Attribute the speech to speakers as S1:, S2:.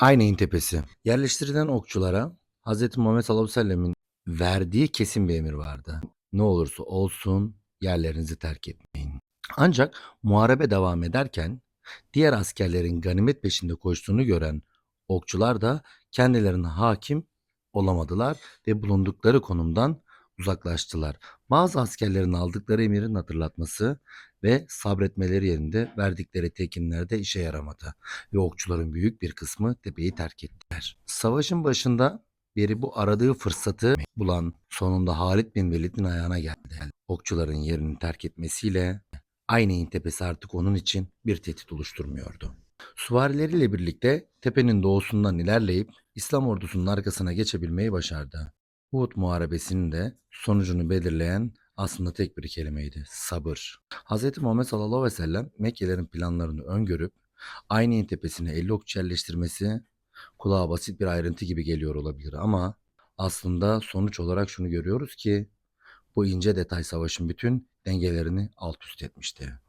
S1: Ayneyn Tepesi. Yerleştirilen okçulara Hz. Muhammed sallallahu aleyhi ve verdiği kesin bir emir vardı. Ne olursa olsun yerlerinizi terk etmeyin. Ancak muharebe devam ederken diğer askerlerin ganimet peşinde koştuğunu gören okçular da kendilerine hakim olamadılar ve bulundukları konumdan uzaklaştılar. Bazı askerlerin aldıkları emirin hatırlatması ve sabretmeleri yerinde verdikleri tekinler de işe yaramadı ve okçuların büyük bir kısmı tepeyi terk ettiler. Savaşın başında biri bu aradığı fırsatı bulan sonunda Halid bin Velid'in ayağına geldi. Okçuların yerini terk etmesiyle Ayneyn tepesi artık onun için bir tehdit oluşturmuyordu. Süvarileriyle birlikte tepenin doğusundan ilerleyip İslam ordusunun arkasına geçebilmeyi başardı. Uhud Muharebesi'nin de sonucunu belirleyen aslında tek bir kelimeydi. Sabır. Hz. Muhammed sallallahu aleyhi ve sellem Mekkelerin planlarını öngörüp Ayneyn tepesine 50 okçu yerleştirmesi kulağa basit bir ayrıntı gibi geliyor olabilir ama aslında sonuç olarak şunu görüyoruz ki bu ince detay savaşın bütün dengelerini alt üst etmişti.